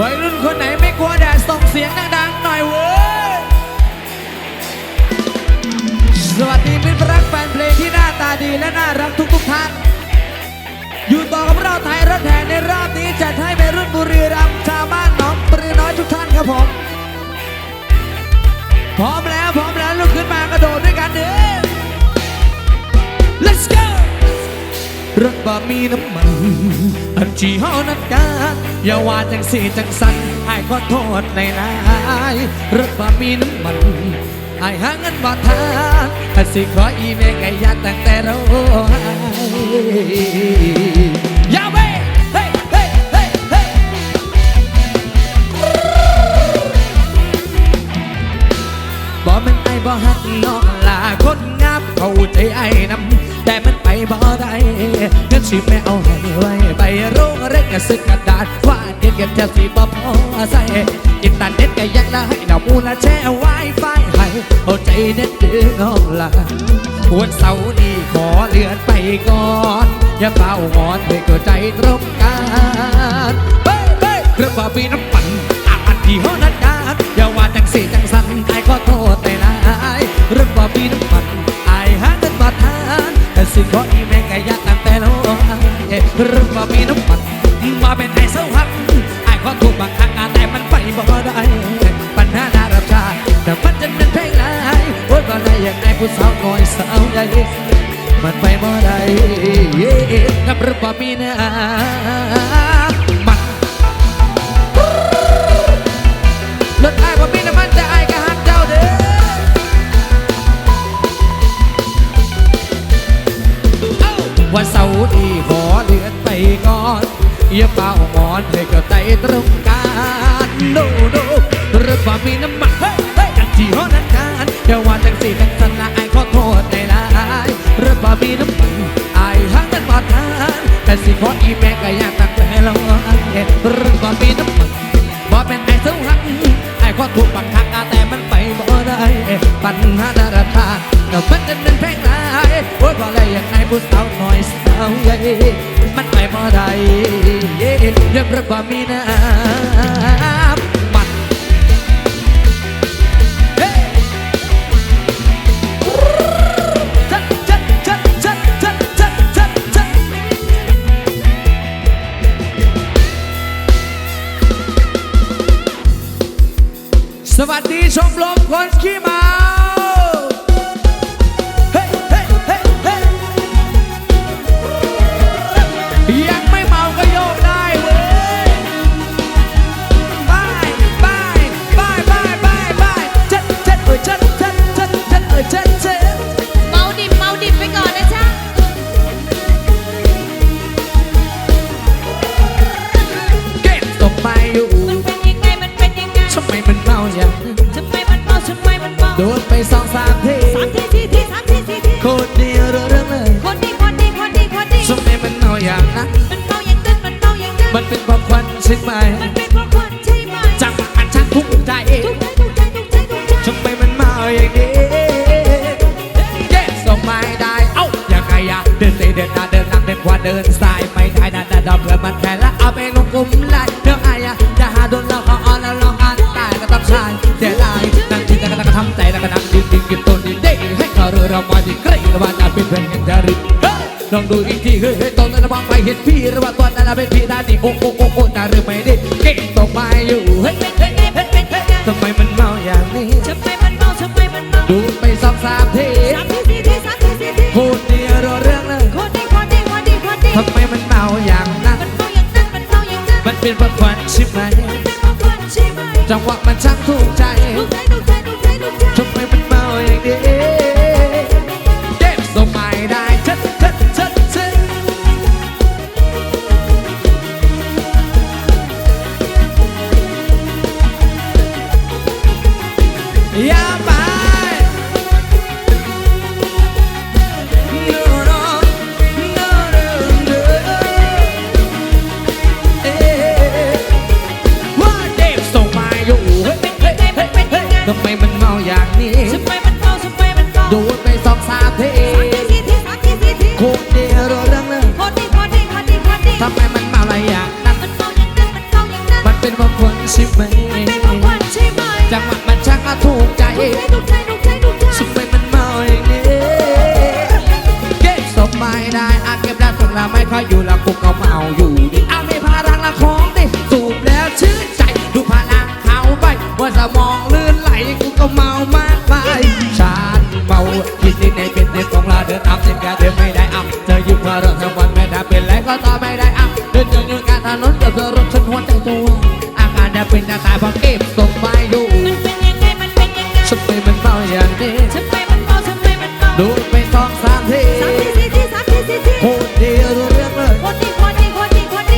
วัยรุ่นคนไหนไม่กลัวแดดส่งเสียงดังๆหน่อยเว้ย สวัสดีมิตรรักแฟนเพลงที่หน้าตาดีและน่ารักทุกๆท่าน อยู่ต่อกับเราไทยรถแห่ในรอบนี้จัดให้เป็นรุ่นบุรีรัมย์ชาวบ้านหนองปลือน้อยทุกท่านครับผม พร้อมแล้วพร้อมแล้วลุกขึ้นมากระโดดด้วย รถบ่มีน้ำมัน อันจีห้อนักกาอย่าว่าจังสีจังสันไอ้ขอโทษในนายรถบ่มีน้ำมันไอ้ายหาเงินบ่ทานอันสิขออีเมลไก่ยากตั้งแต่เรา ซื้อกระดาษวาดเก็บเก็บจะสีบ่พอใส่อินเทอร์เน็ตก็ยังละให้ดาวมูละแช่ไวไฟให้เอาใจเน็ตดือน้องลาวันเสาร์นี้ขอเลื่อนไปก่อน อย่าเป่าหอนให้เข้าใจตรงกันเฮ้ยเฮ้ยเครื่องว่าปีน้ำปั่นอะอันที่ห้อนั้น ผู้สาวน้อยสาวใหญ่มันไปบ่ได้กับเรื่อบ่มีน้ำมันรถไอ้บ่มีน้ำมันแต่ไอ้ก็หักเจ้าเด้อเอ้าเสาร์นี้ขอเลื่อนไปก่อนอย่าเป่าหมอนให้ก็ใจตรงกันโนโนรถบ่มีน้ำมัน แต่สิขออีแม่ก็อยากตั้งแต่เราไอ้รถบ่มีน้ำมันบ่เป็นไอ้เสาหักไอ้ขอถูกบังคับแต่มันไปบ่ได้ปัญหาดาราธาแต่มันจะเป็นเพลงไรโอ้ยบ่เลยอย่างไอ้ผู้สาวหน่อยสาวใหญ่มันไปบ่ได้ยังรักบ่มีน้ำ วัสดีชมรมคนขี้เมา อย่างนั้น มันเมาอย่างนั้นมันเมาอย่างนั้น มันเป็นความควันใช่ไหมมันเป็นเพราะควันใช่ไหมจังหวะมันช่างทุกใจถูกใจถูกใจถูกใจถูกใจทำไมมันเมาอย่างนี้เย้ส่งไม่ได้ เอ้ายังไงอะเดินเตะเดินหน้าเดินหลังเดินขวาเดินซ้ายไม่ได้นะนะดอกเพื่อมันแค่ละเอาไปลงกลุ่มไล่เดี๋ยวไอ้อะจะหาโดนเราเขาอ่อนแล้วลองอ่านตายก็ต้องชายเสียดายนั่งกินแล้วก็ทำใจแล้วก็นั่งดิ้นดิ้นกินต้นดิ้นเด้ให้เขาเรือเรามาดีกรีระว่าจะเป็นเพื่อนกันจะริบเฮ้ยลองดูอีกทีเฮ้ยเฮ้ยตอนนั้นระ วังไปเห็นพี่ระว่าตัวนั้นเป็นพี่ด้านี่โอ้โอ้โอ้โอ้จะหรือไม่ด้เก่งตกไปอยู่เฮ้ยเป็นยังไงมันเป็นยังไงทำไมมันเมาอย่างนี้ทำไมมันเมาทำไมมันเมาดูไปสองสามทีสามทีสี่ทีสามทีสี่ทีพูดเดียวรู้เรื่องเลยคนดีคนดีคนดีคนดีทำไมมันเมาอย่างนั้นมันเมาอย่างนั้นมันเมาอย่างนั้นมันเป็นเพราะควันใช่ไหมมันเป็นเพราะควันใช่ไหมจังหวะมันช่างถูกใจถูกใจถูกใจถูกใจถูกใจทำไมมันเมาอย่างนี้ ทำไมมันเมาดีเก็บไม่ได้เก็บแล้วถึงเไม่ค่อยอยู่แล้วกูก็เมาอยู่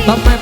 But my